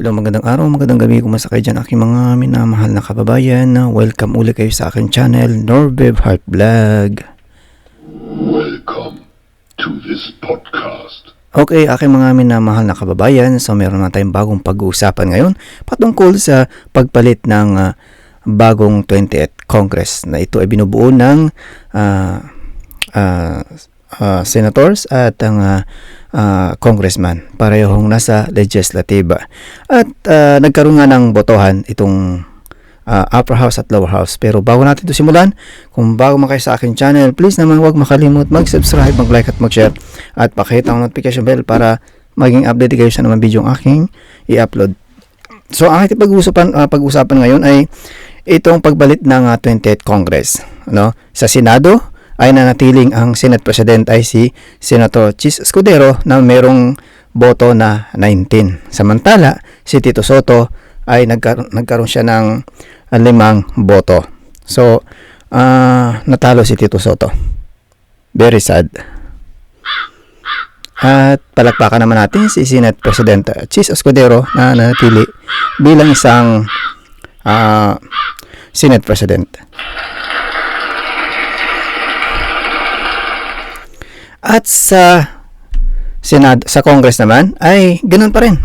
Hello, magandang araw, magandang gabi, kumusta kayo dyan aking mga minamahal na kababayan. Welcome ulit kayo sa aking channel, Norbev Heart Vlog. Welcome to this podcast. Okay, aking mga minamahal na kababayan, so meron na tayong bagong pag-uusapan ngayon patungkol sa pagpalit ng ah, bagong 28th Congress na ito ay binubuo ng ah, ah, ah, senators at ang ah, ah, congressman. Parehong nasa legislative at ah, nagkaroon nga ng botohan itong ah, upper house at lower house. Pero bago natin ito simulan kung bago man sa aking channel please naman huwag makalimut mag-subscribe mag-like at mag-share. At pakita ang notification bell para maging update kayo sa naman video ang aking i-upload. So ang ating pag-usapan ah, pag-usapan ngayon ay itong pagbalik ng ah, 28th Congress, no? Sa Senado ay nanatiling ang Senate President ay si Senator Chis Escudero na merong boto na 19. Samantala, si Tito Soto ay nagkaroon, nagkaroon siya ng limang boto. So, ah, natalo si Tito Soto. Very sad. At palakpakan naman natin si Senate President uh, Chis Escudero na nanatili bilang isang ah, Senate President. At sa Senado, sa Congress naman ay ganoon pa rin.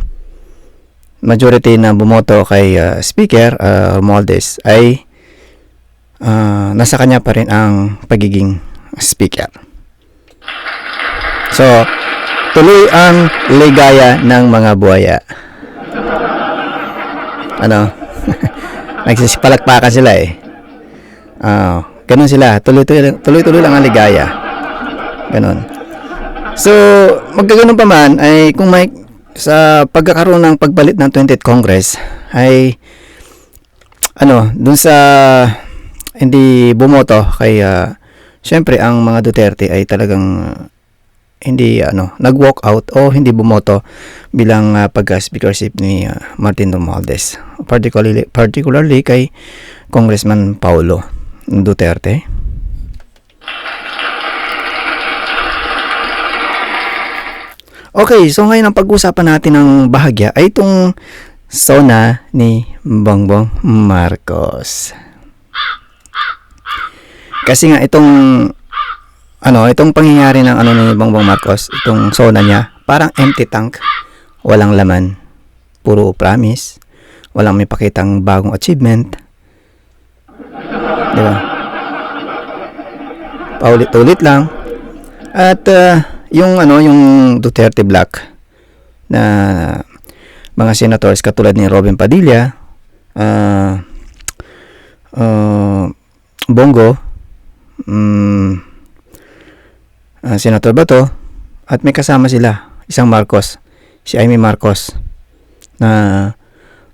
Majority na bumoto kay ah, Speaker uh, Romualdez ay ah, nasa kanya pa rin ang pagiging Speaker. So, tuloy ang ligaya ng mga buhaya. Ano? Nagsisipalakpakan sila eh. Ah, ganun sila. Tuloy-tuloy lang ang ligaya. Ganun. So, magkaganon pa man ay kung may sa pagkakaroon ng pagbalik ng 20th Congress ay ano, dun sa hindi bumoto kay ah, syempre ang mga Duterte ay talagang ah, hindi ano nag-walk out o hindi bumoto bilang uh, pagka-speakership ni ah, Martin Romualdez particularly particularly kay Congressman Paulo Duterte Okay, so ngayon ang pag-usapan natin ng bahagya ay itong sona ni Bongbong Marcos. Kasi nga itong ano, itong pangyayari ng ano ni Bongbong Marcos, itong sona niya, parang empty tank, walang laman, puro promise, walang may pakitang bagong achievement. Di ba? Paulit-ulit lang. At ah, yung ano, yung Duterte Black na mga senators katulad ni Robin Padilla, ah, ah, Bongo, mm, ah, Senator Bato, at may kasama sila, isang Marcos, si Amy Marcos, na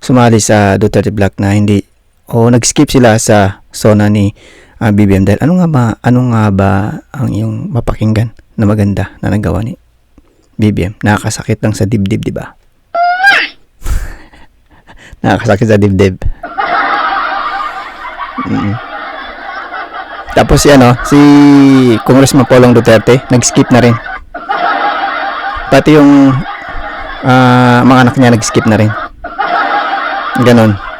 sumali sa Duterte Black na hindi, o nag-skip sila sa zona ni ah, BBM dahil ano nga ba, ano nga ba ang yung mapakinggan na maganda na nagawa ni BBM? Nakakasakit lang sa dibdib, di ba? Nakakasakit sa dibdib. Mm. Tapos si ano, si Congressman Polong Duterte, nag-skip na rin. Pati yung ah, mga anak niya nag-skip na rin. Ganon.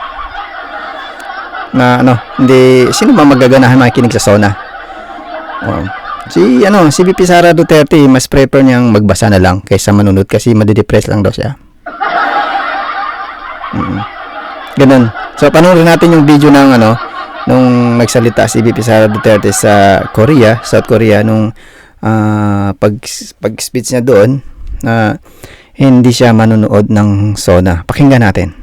Na ano, hindi, sino ba magaganahan makikinig sa Sona? Oh. Si ano, si VP Sara Duterte, mas prefer niyang magbasa na lang kaysa manunod kasi madidepress lang daw siya. Mm. Ganun. So panoorin natin yung video ng ano nung nagsalita si VP Sara Duterte sa Korea, South Korea nung ah, pag pag speech niya doon na hindi siya manonood ng SONA. Pakinggan natin.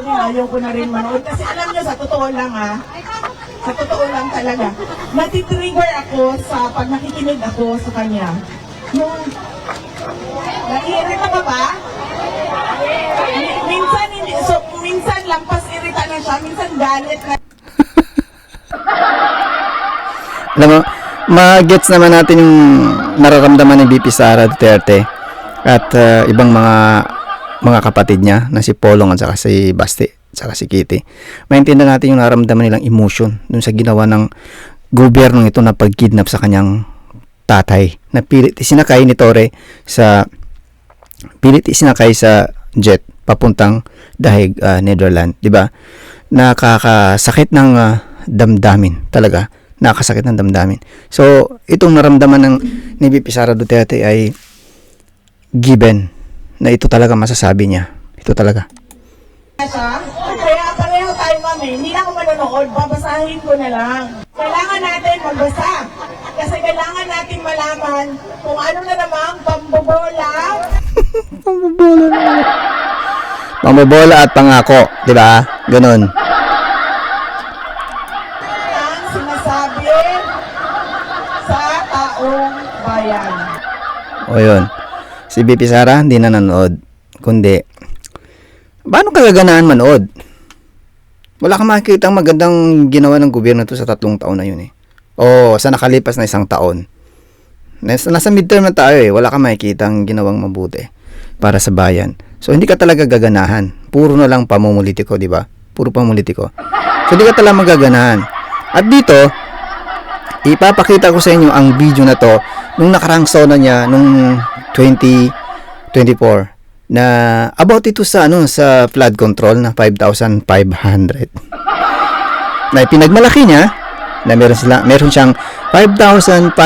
Ako ayaw ko na rin manood. Kasi alam nyo, sa totoo lang ah, sa totoo lang talaga, natitrigger ako sa pag nakikinig ako sa kanya. Yung, naiirita ka ba? Mi- Minsan, hindi, so, minsan lampas irita na siya, minsan galit na Alam mo, ma-gets naman natin yung nararamdaman ni VP Sara Duterte at uh, ibang mga mga kapatid niya na si Polong at saka si Basti. saka si Kitty. Maintindihan natin yung naramdaman nilang emotion dun sa ginawa ng gobyerno ito na pagkidnap sa kanyang tatay. Na pilit isinakay ni Tore sa pilit isinakay sa jet papuntang Dahig, ah, Netherlands, 'di ba? Nakakasakit ng ah, damdamin talaga. Nakakasakit ng damdamin. So, itong naramdaman ng ni VP Sara Duterte ay given na ito talaga masasabi niya. Ito talaga. Kaya pareho tayo mami, hindi na ako manonood, babasahin ko na lang. Kailangan natin magbasa. Kasi kailangan natin malaman kung ano na namang pambobola. Pambobola na. Pambobola at pangako, 'di ba? Ganun. ang sinasabi sa taong bayan. O yun. Si BP Sara hindi na nanood. Kundi, paano ka gaganaan manood? Wala kang makikita ang magandang ginawa ng gobyerno to sa tatlong taon na yun eh. O sa nakalipas na isang taon. Nasa, nasa midterm na tayo eh. Wala kang makikita ang ginawang mabuti para sa bayan. So hindi ka talaga gaganahan. Puro na lang pamumulitiko, di ba? Puro pamumulitiko. So hindi ka talaga magaganahan. At dito, ipapakita ko sa inyo ang video na to nung nakarang sona niya nung 2024 na about ito sa ano sa flood control na 5,500 na pinagmalaki niya na meron sila meron siyang 5,500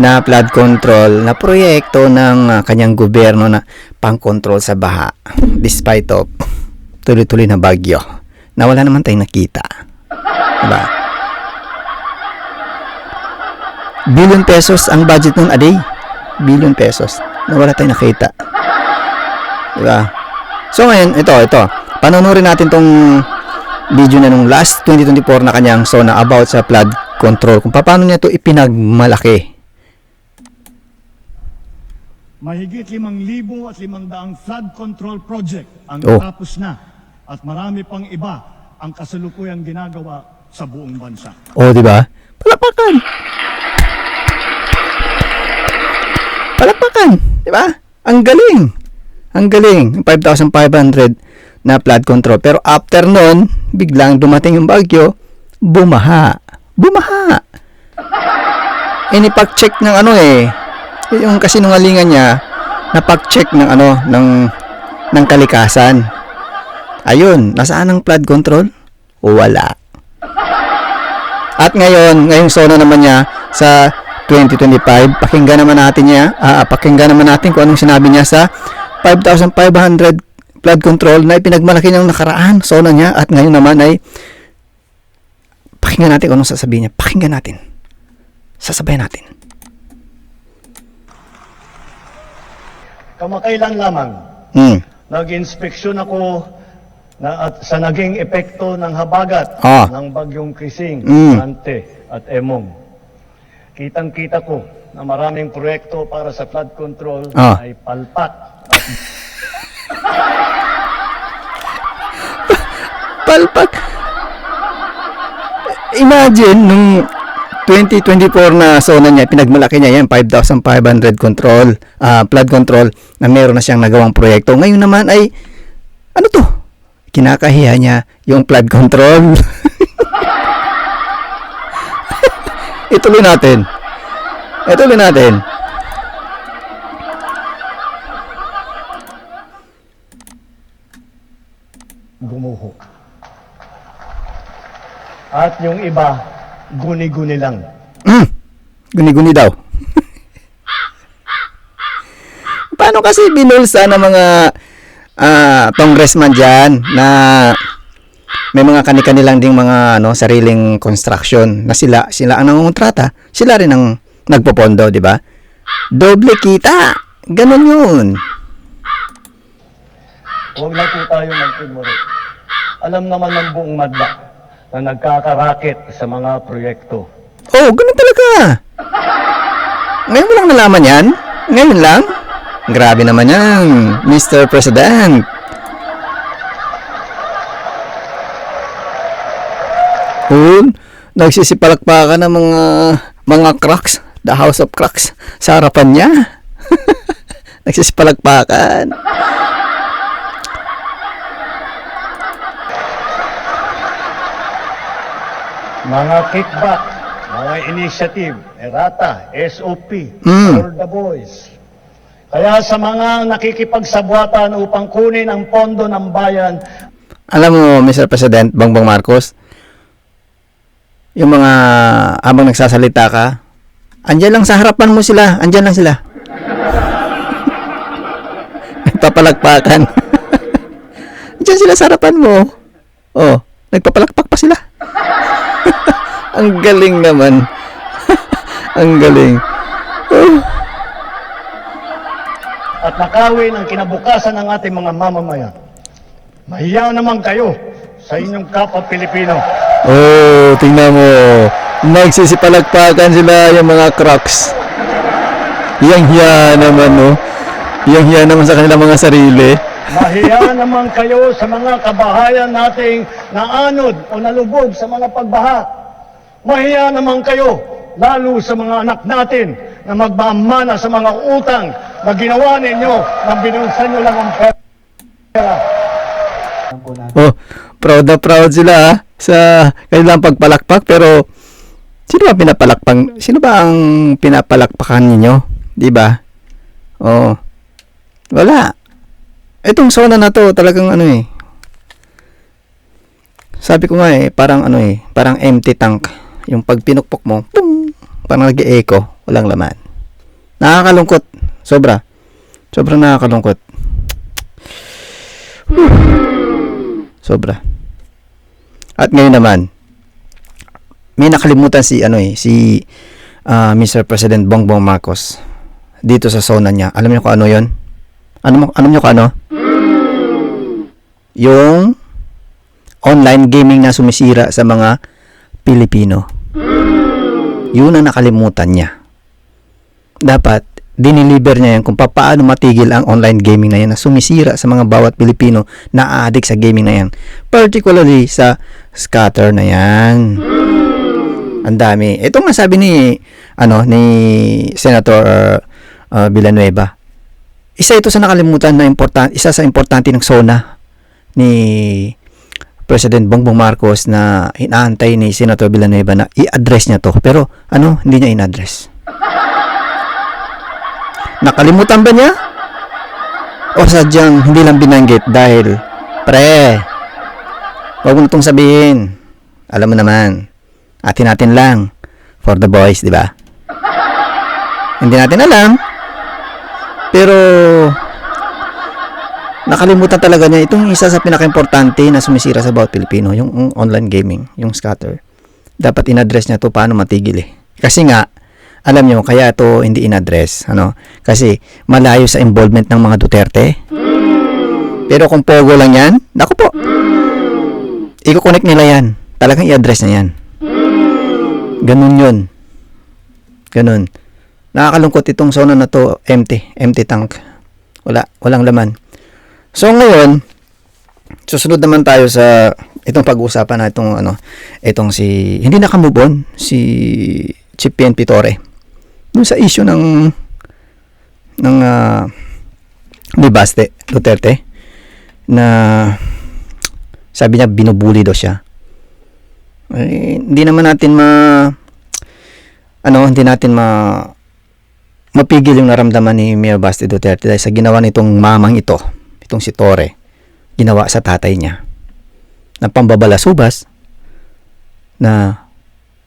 na flood control na proyekto ng ah, kanyang gobyerno na pang-control sa baha despite of tuloy-tuloy na bagyo na wala naman tayong nakita diba? billion pesos ang budget nun a day. Billion pesos. Na wala tayong nakita. Diba? So ngayon, ito, ito. Panonorin natin tong video na nung last 2024 na kanyang sona about sa flood control. Kung paano niya ito ipinagmalaki. Mahigit 5,000 at 500 flood control project ang Oh. natapos na at marami pang iba ang kasalukuyang ginagawa sa buong bansa. O, di ba? Palakpakan. Palakpakan. Di ba? Ang galing. Ang galing. Yung 5,500 na flood control. Pero after nun, biglang dumating yung bagyo, bumaha. Bumaha. Inipag-check ng ano eh. Yung kasinungalingan niya, napag-check ng ano, ng, ng kalikasan. Ayun, nasaan ang flood control? Wala. At ngayon, ngayong sona naman niya sa 2025, pakinggan naman natin niya, ah, pakinggan naman natin kung anong sinabi niya sa 5,500 flood control na ipinagmalaki niyang nakaraan, sona niya, at ngayon naman ay pakinggan natin kung anong sasabihin niya. Pakinggan natin. Sasabayan natin. Kamakailan lamang, Hmm. nag-inspeksyon ako na at sa naging epekto ng habagat Ah. ng bagyong Krising, Mm. Ante at Emong. Kitang-kita ko na maraming proyekto para sa flood control Ah. ay palpak palpak. Imagine, nung 2024 na zona niya, pinagmalaki niya yan, 5,500 control, ah, flood control, na meron na siyang nagawang proyekto. Ngayon naman ay, ano to? Kinakahiya niya yung flood control. Ituloy natin. Ituloy natin. gumuho. At yung iba, guni-guni lang. Mm, guni-guni daw. Paano kasi binulsa ng mga ah, congressman dyan na may mga kani-kanilang ding mga ano sariling construction na sila sila ang nangungontrata. Sila rin ang nagpopondo di ba? Doble kita! Ganun yun. Huwag na po tayo magtimuri. Alam naman ng buong madla na nagkakarakit sa mga proyekto. oh ganun talaga. Ngayon mo lang nalaman yan? Ngayon lang? Grabe naman yan Mr. President Yun. Nagsisipalakpakan ng mga mga cracks. The House of Cracks. Sa harapan niya. Nagsisipalakpakan. Mga kickback, mga initiative, errata, SOP, mm. for the boys. Kaya sa mga nakikipagsabuatan upang kunin ang pondo ng bayan. Alam mo, Mr. President, Bongbong Marcos, yung mga habang nagsasalita ka, andyan lang sa harapan mo sila, andyan lang sila. Nagpapalagpakan. andyan sila sa harapan mo. Oh, nagpapalakpak pa sila. Ang galing naman. Ang galing. Oh, at nakawin ang kinabukasan ng ating mga mamamayan. Mahiya naman kayo sa inyong kapwa Pilipino. oh tingnan mo. Nagsisipalagpakan sila yung mga crocs. Yang hiya naman, no? Yang hiya naman sa kanilang mga sarili. Mahiya naman kayo sa mga kabahayan nating naanod o nalubog sa mga pagbaha. Mahiya naman kayo, lalo sa mga anak natin na magmamana sa mga utang na ginawa ninyo nang binulsan nyo lang ang pera. Oh, proud na proud sila ah, sa kanilang pagpalakpak pero sino ba pinapalakpak? Sino ba ang pinapalakpakan ninyo? 'Di ba? Oh. Wala. Itong zona na to talagang ano eh. Sabi ko nga eh, parang ano eh, parang empty tank. Yung pag pinukpok mo, pum, parang nag-echo, walang laman. Nakakalungkot. Sobra. Sobrang nakakalungkot. Sobra. At ngayon naman, may nakalimutan si ano eh, si ah, Mr. President Bongbong Marcos dito sa zona niya. Alam niyo kung ano 'yon? Ano alam niyo kung ano? Yung online gaming na sumisira sa mga Pilipino. Yun ang nakalimutan niya. Dapat diniliver niya yan kung paano matigil ang online gaming na yan na sumisira sa mga bawat Pilipino na addict sa gaming na yan. Particularly sa scatter na yan. Ang dami. Ito nga sabi ni ano ni Senator uh, Villanueva. Isa ito sa nakalimutan na important isa sa importante ng SONA ni President Bongbong Marcos na inaantay ni Senator Villanueva na i-address niya to. Pero ano, hindi niya in-address. Nakalimutan ba niya? O sadyang hindi lang binanggit dahil, pre, huwag mo itong sabihin. Alam mo naman, atin natin lang. For the boys, di ba? Hindi natin alam. Pero, nakalimutan talaga niya itong isa sa pinaka-importante na sumisira sa bawat Pilipino, yung, online gaming, yung scatter. Dapat in-address niya to paano matigil eh. Kasi nga, alam niyo kaya ito hindi in-address, ano? Kasi malayo sa involvement ng mga Duterte. Pero kung pogo lang yan, naku po. Iko-connect nila yan. Talagang i-address na yan. Ganun yun. Ganun. Nakakalungkot itong zona na to, empty, empty tank. Wala, walang laman. So ngayon, susunod naman tayo sa itong pag-uusapan na itong ano, itong si hindi naka-move on si Chief PNP Torre. Doon sa issue ng ng uh, ni Baste Duterte na sabi niya binubuli daw siya. Eh, hindi naman natin ma ano, hindi natin ma mapigil yung naramdaman ni Mayor Basti Duterte dahil sa ginawa nitong mamang ito, itong si Torre, ginawa sa tatay niya. Ng pambabalasubas na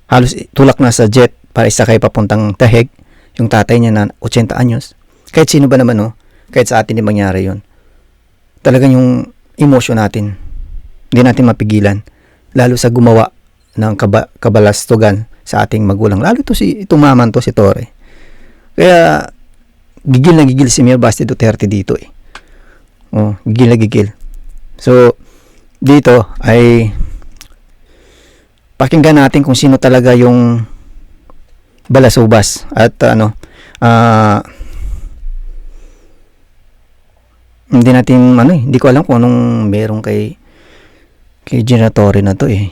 halos tulak na sa jet para isakay papuntang Taheg, yung tatay niya na 80 anyos. Kahit sino ba naman, no? Kahit sa atin din mangyari yun. Talagang yung emotion natin, hindi natin mapigilan. Lalo sa gumawa ng kaba, kabalastugan sa ating magulang. Lalo to si itong maman to si Torre. Kaya gigil na gigil si Mayor Basti Duterte dito eh. Oh, gigil na gigil. So dito ay pakinggan natin kung sino talaga yung balasubas at ano ah hindi natin ano eh, hindi ko alam kung anong meron kay kay Generatore na to eh.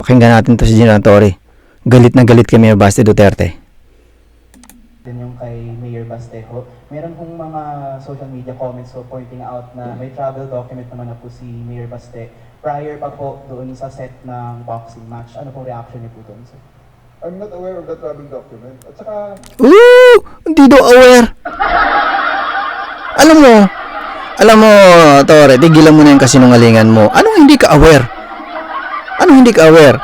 Pakinggan natin to si Generatore. Galit na galit kay Mayor Basti Duterte. din yung kay Mayor Bastejo. Meron pong mga social media comments so pointing out na may travel document naman na po si Mayor Baste prior pa po doon sa set ng boxing match. Ano pong reaction niyo po doon, sir? I'm not aware of the travel document. At saka, Ooh! Hindi daw aware. Alam mo, alam mo, Tore, tigilan mo na yung kasinungalingan mo. Anong hindi ka aware? Anong hindi ka aware?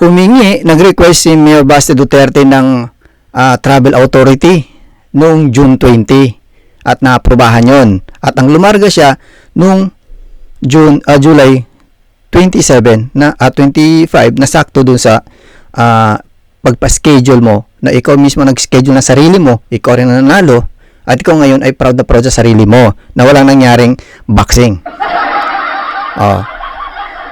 Humingi, nag-request si Mayor Basti Duterte ng ah, travel authority noong June 20 at naaprubahan yon. At ang lumarga siya noong June, ah, July 27 na at 25 na sakto dun sa ah, pagpa-schedule mo na ikaw mismo nag-schedule na sarili mo, ikaw rin nanalo at ikaw ngayon ay proud na proud sa sarili mo na walang nangyaring boxing. Oh.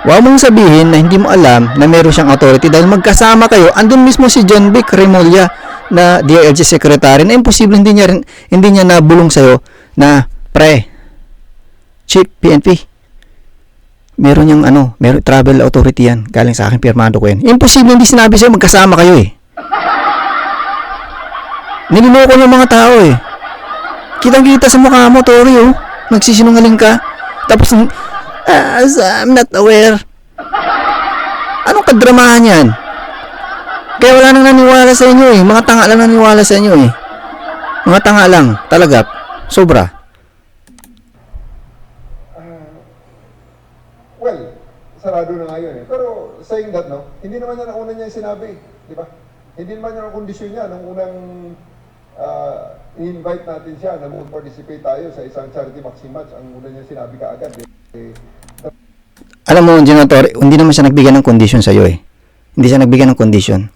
Huwag mong sabihin na hindi mo alam na meron siyang authority dahil magkasama kayo. Andun mismo si John Vic Remulla na DILG secretary na imposible hindi niya rin, hindi niya nabulong sa'yo na pre, chief PNP, meron yung ano, meron travel authority yan. Galing sa akin, pirmado ko yan. Imposible hindi sinabi sa'yo, magkasama kayo eh. Nililoko yung mga tao eh. Kitang kita sa mukha mo, Tori oh. Nagsisinungaling ka. Tapos, ah, I'm not aware. Anong kadramahan yan? Kaya wala nang naniwala sa inyo eh. Mga tanga lang naniwala sa inyo eh. Mga tanga lang. Talaga. Sobra. Sarado na nga yun eh. Pero saying that, no, hindi naman yan ang una niya sinabi. Di ba? Hindi naman yan ang kondisyon niya nung unang ah, i-invite natin siya na mag-participate tayo sa isang charity boxing match. Ang una niya sinabi kaagad eh, eh Alam mo, Senator, hindi naman siya nagbigay ng condition sa'yo eh. Hindi siya nagbigay ng condition.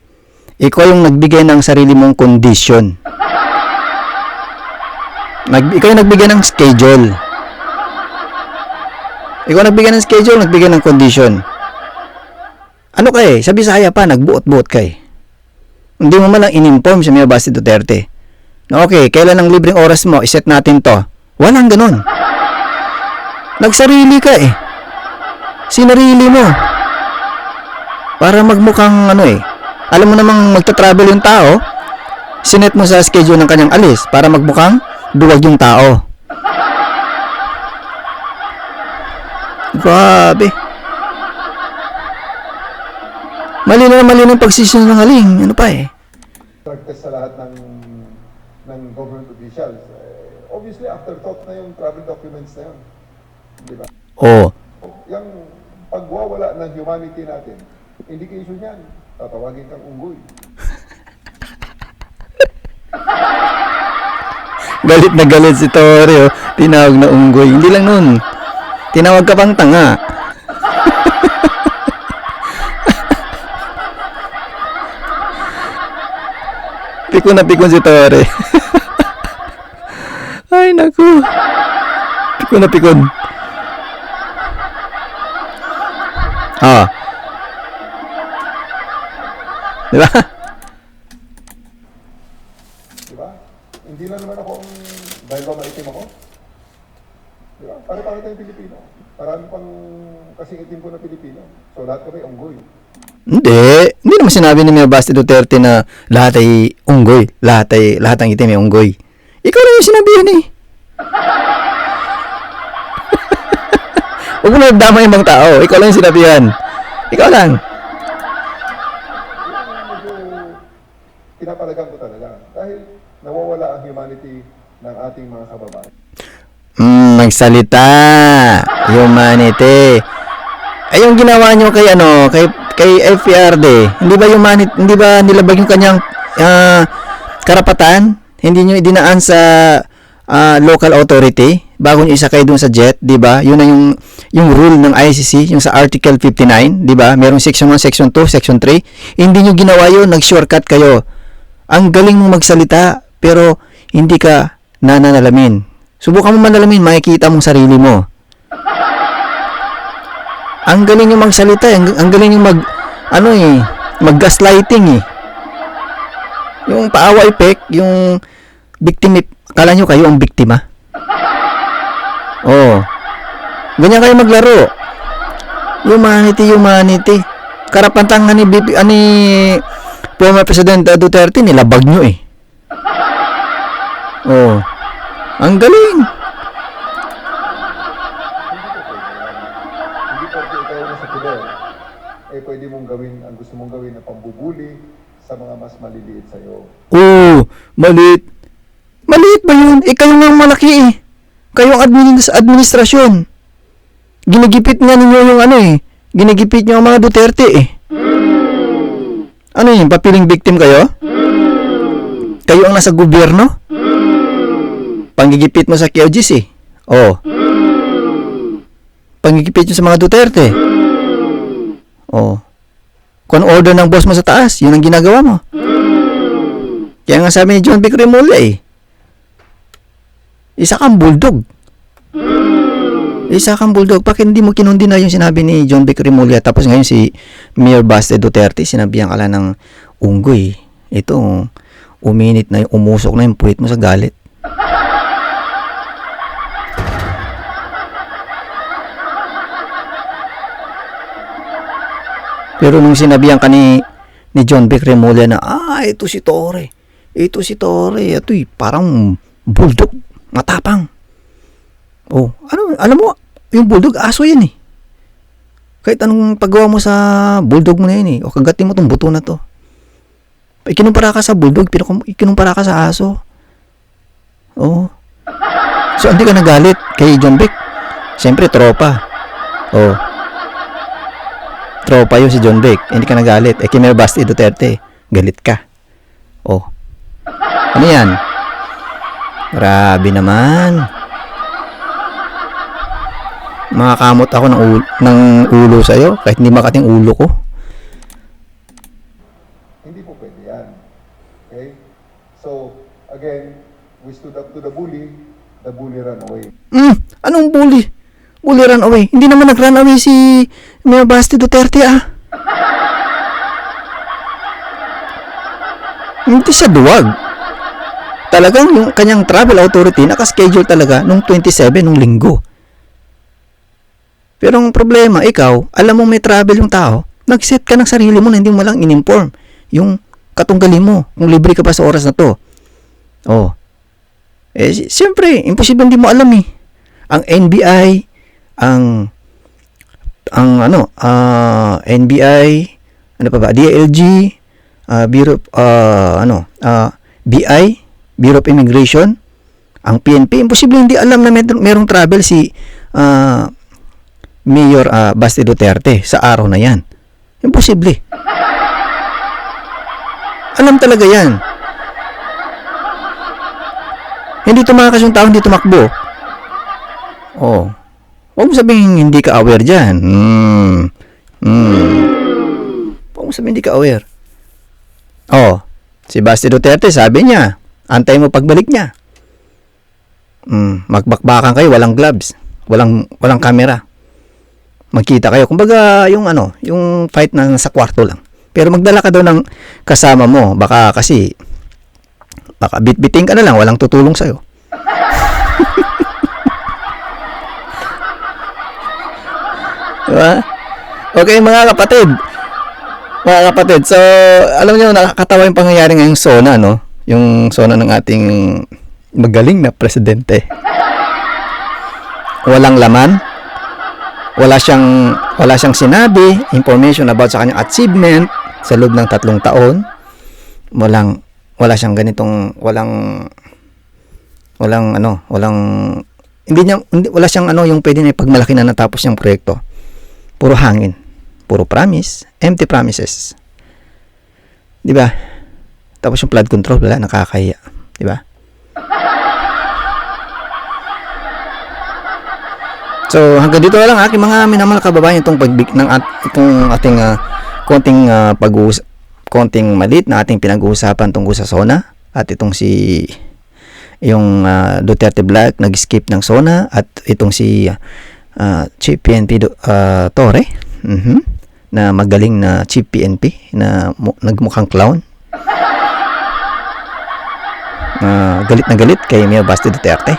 Ikaw yung nagbigay ng sarili mong condition. Nag, ikaw yung nagbigay ng schedule. Ikaw nagbigay ng schedule, nagbigay ng condition. Ano ka eh? Sa Bisaya pa, nagbuot-buot ka eh. Hindi mo man lang in-inform si Mayor Basti Duterte. Na okay, kailan ang libreng oras mo, iset natin to. Walang ganun. Nagsarili ka eh sinarili mo. Para magmukhang ano eh. Alam mo namang magta-travel yung tao, sinet mo sa schedule ng kanyang alis para magmukhang duwag yung tao. Grabe. Mali na mali ng pagsisinungaling. Ano pa eh. test sa lahat ng ng government officials. Eh, obviously, afterthought na yung travel documents na yun. Di ba? Oh. Yung pagwawala ng humanity natin, indication yan, tatawagin kang unggoy. Galit na galit si Tori, oh. Tinawag na unggoy. Hindi lang nun. Tinawag ka pang tanga. pikon na pikon si Tori. Ay, naku. Pikon na pikon. Ah. Di ba? Di ba? Hindi lang naman ako ang, dahil ba maitim ako? Di ba? Pare-pare tayong Pilipino. Marami pang kasing itim ko na Pilipino. So lahat kami unggoy. Hindi. Hindi naman sinabi ni Mayor Basti Duterte na lahat ay unggoy. Lahat ay, lahat ng itim ay unggoy. Ikaw lang yung sinabihan eh. Huwag mo na dama yung ibang tao. Ikaw lang yung sinabihan. Ikaw lang. Pinapalagan ko talaga. Dahil nawawala ang humanity ng ating mga kababayan. Mm, magsalita. Humanity. Ay yung ginawa nyo kay ano, kay kay FPRD. Hindi ba humanity, hindi ba nilabag yung kanyang ah, karapatan? Hindi nyo idinaan sa ah, local authority bago nyo isakay dun sa jet, 'di ba? Yun na yung yung rule ng ICC, yung sa Article 59, 'di ba? Merong section 1, section 2, section 3. Hindi nyo ginawa yun, nag-shortcut kayo. Ang galing mong magsalita pero hindi ka nananalamin. Subukan mo manalamin, makikita mong sarili mo. Ang galing yung magsalita, eh. ang, ang galing yung mag ano eh, mag gaslighting eh. Yung paawa effect, yung victim kala nyo kayo ang biktima? Oo. Ganyan kayo maglaro. Humanity, humanity. Karapatan nga ni, BP, ani former President Duterte, nilabag nyo eh. Oo. Ang galing. Hindi pwede eh pwede mong gawin ang gusto mong gawin na pambubuli sa mga mas maliliit sa'yo. Oo, maliit. Maliit ba yun? Eh, kayo nga malaki eh. Kayo ang admin sa administrasyon. Ginigipit nga ninyo yung ano eh. Ginigipit nyo ang mga Duterte eh. Ano yun? Papiling victim kayo? Kayo ang nasa gobyerno? Panggigipit mo sa QGC eh. Oo. Panggigipit nyo sa mga Duterte. Oo. Kung order ng boss mo sa taas, yun ang ginagawa mo. Kaya nga sabi ni John Vic Remulla eh. Isa kang bulldog. Isa kang bulldog. Bakit hindi mo kinundi na yung sinabi ni John Vic Remulla? Tapos ngayon si Mayor Baste Duterte, sinabihan ka lang ng unggoy. Ito, uminit na yung umusok na yung puwit mo sa galit. Pero nung sinabihan ka ni, ni John Vic Remulla na, ah, ito si Tore. Ito si Tore. Ito parang bulldog. Matapang. Oh, ano, alam mo, yung bulldog, aso yan eh. Kahit anong paggawa mo sa bulldog mo na yun eh. O kagatin mo tong buto na to. Ikinumpara ka sa bulldog, ikinumpara ka sa aso. Oh. So, hindi ka nagalit kay John Vic. Siyempre, tropa. Oh. Tropa yun si John Vic. Hindi ka nagalit. Eh, kay Mayor Basti Duterte, galit ka. Oh. Ano yan? Grabe naman. Makakamot ako ng ulo, ng ulo sa'yo kahit hindi makating ulo ko. Hindi po pwede yan. Okay? So, again, we stood up to the bully, the bully ran away. Hmm, anong bully? Bully run away. Hindi naman nag-run away si Mayor Basti Duterte ah. Hindi sa duwag. Talagang yung kanyang travel authority nakaschedule talaga nung 27 nung linggo. Pero ang problema, ikaw, alam mo may travel yung tao, nag-set ka ng sarili mo na hindi mo lang in-inform yung katunggali mo kung libre ka pa sa oras na to. Oh. Eh, si- siyempre, imposible hindi mo alam eh. Ang NBI, ang ang ano, ah NBI, ano pa ba, DLG, ah Bureau ah, ano, ah BI, Bureau of Immigration, ang PNP, imposible hindi alam na may, merong travel si ah Mayor ah, Basti Duterte sa araw na yan. Imposible. Alam talaga yan. Hindi tumakas yung tao, hindi tumakbo. Oh. Huwag mo sabihin hindi ka aware dyan. Hmm. Hmm. Huwag mo sabihin hindi ka aware. Oh. Si Basti Duterte, sabi niya, antay mo pagbalik niya. Hmm. Magbakbakan kayo, walang gloves. Walang, walang camera. Magkita kayo. Kumbaga, yung ano, yung fight na sa kwarto lang. Pero magdala ka daw ng kasama mo. Baka kasi, baka bitbiting ka na lang, walang tutulong sa'yo. Diba? Okay mga kapatid. Mga kapatid, so alam niyo nakakatawa yung pangyayari ngayong SONA, no? Yung SONA ng ating magaling na presidente. Walang laman. Wala siyang wala siyang sinabi, information about sa kanyang achievement sa loob ng tatlong taon. Walang wala siyang ganitong walang walang ano, walang hindi niya hindi, wala siyang ano yung pwede na pagmalaki na natapos yung proyekto. Puro hangin. Puro promise. Empty promises. Di ba? Tapos yung flood control, wala, nakakahiya. Di ba? So, hanggang dito na lang aking mga minamahal na kababayan itong pagbig ng at, itong ating ah, konting uh, pag konting malit na ating pinag-uusapan tungkol sa SONA at itong si yung ah, Duterte Black nag-skip ng SONA at itong si ah, Chief PNP do- ah, Torre mhm, na magaling na Chief PNP na mu- nagmukhang clown na galit na galit kay Mayor Basti Duterte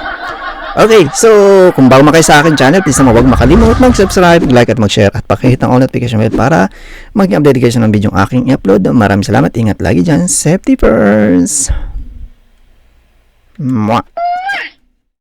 Okay, so kung bago kayo sa akin channel, please naman huwag makalimut mag-subscribe, like at mag-share at pakihit ang all notification bell para mag-update kayo ng video aking i-upload. Maraming salamat, ingat lagi dyan. Safety first! Mwah!